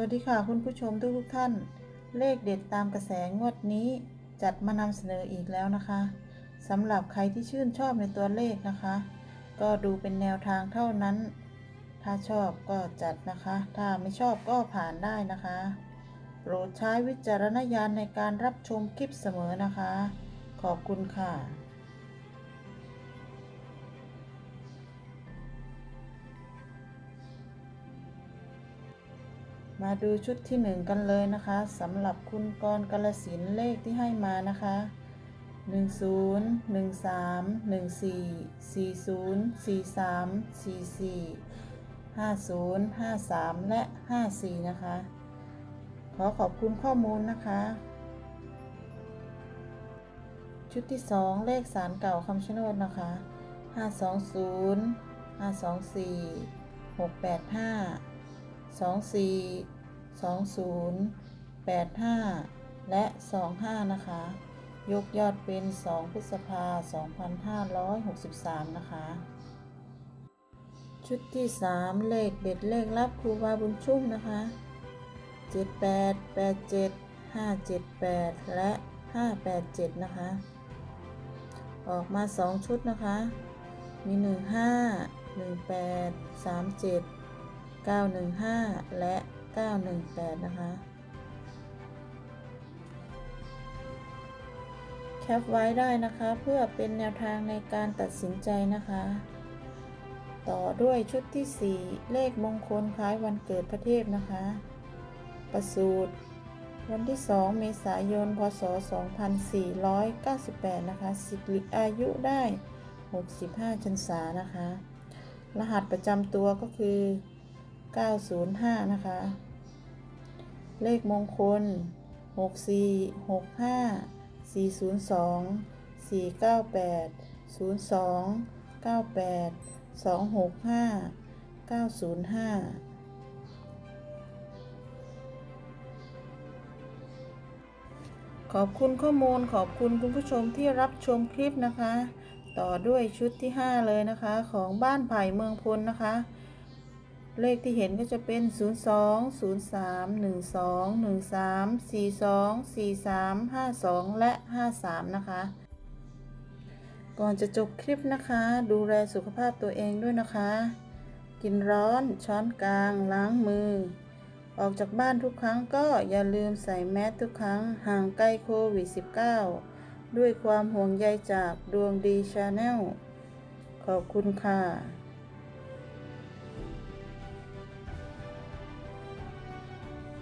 วัสดีค่ะคุณผู้ชมทุกทุกท่าน เลขเด็ดตามกระแสงวดนี้จัดมานำเสนออีกแล้วนะคะสำหรับใครที่ชื่นชอบในตัวเลขนะคะ ก็ดูเป็นแนวทางเท่านั้น ถ้าชอบก็จัดนะคะ ถ้าไม่ชอบก็ผ่านได้นะคะโปรดใช้วิจารณญาณในการรับชมคลิปเสมอนะคะ ขอบคุณค่ะ มาดูชุดที่หนึ่งกันเลยนะคะสำหรับคุณกรกาลสินเลขที่ให้มานะคะหนึ่งศูนย์หนึ่งสามหนึ่งสี่สี่ศูนย์สี่สามสี่สี่ห้าศูนย์ห้าสามและห้าสี่นะคะ ขอขอบคุณข้อมูลนะคะ ชุดที่สองเลขสารเก่าคำชะโนดนะคะห้าสองศูนย์ห้าสองสี่หกแปดห้าสสสองศูนย์แปดห้า 24 20 85 และ 25 นะคะ ยกยอดเป็น 2 พฤษภา 2563 นะคะ ชุดที่ 3 เลขเด็ดเลขรับครูบาบุญชุ่มนะคะ 78 87 578 และ 587 นะคะ ออกมา 2 ชุดนะคะ มี 15 18 37 915 และ 918 นะคะ แคปไว้ได้นะคะเพื่อเป็นแนวทางในการตัดสินใจนะคะ ต่อด้วยชุดที่ 4 เลขมงคลคล้ายวันเกิดพระเทพนะคะ ประสูตรวันที่ 2 เมษายน พศ 2498 นะคะ สิริอายุได้ 65ชันษานะคะ รหัสประจำตัวก็คือ 905 นะคะ เลขมงคล 64 65 402 498 02 98 265 905ขอบคุณข้อมูลขอบคุณคุณผู้ชมที่รับชมคลิปนะคะ ต่อด้วยชุดที่ 5 เลยนะคะ ของบ้านไผ่เมืองพลนะคะ เลขที่เห็นก็จะเป็น 0 2 0 3 1 2 1 3 4 2 4 3 5 2 และ 53 นะคะ ก่อนจะจบคลิปนะคะ ดูแลสุขภาพตัวเองด้วยนะคะ กินร้อนช้อนกลาง ล้างมือ ออกจากบ้านทุกครั้งก็อย่าลืมใส่แมสทุกครั้ง ห่างไกลโควิด -19 ด้วยความห่วงใยจากดวงดีชาแนลขอบคุณค่ะ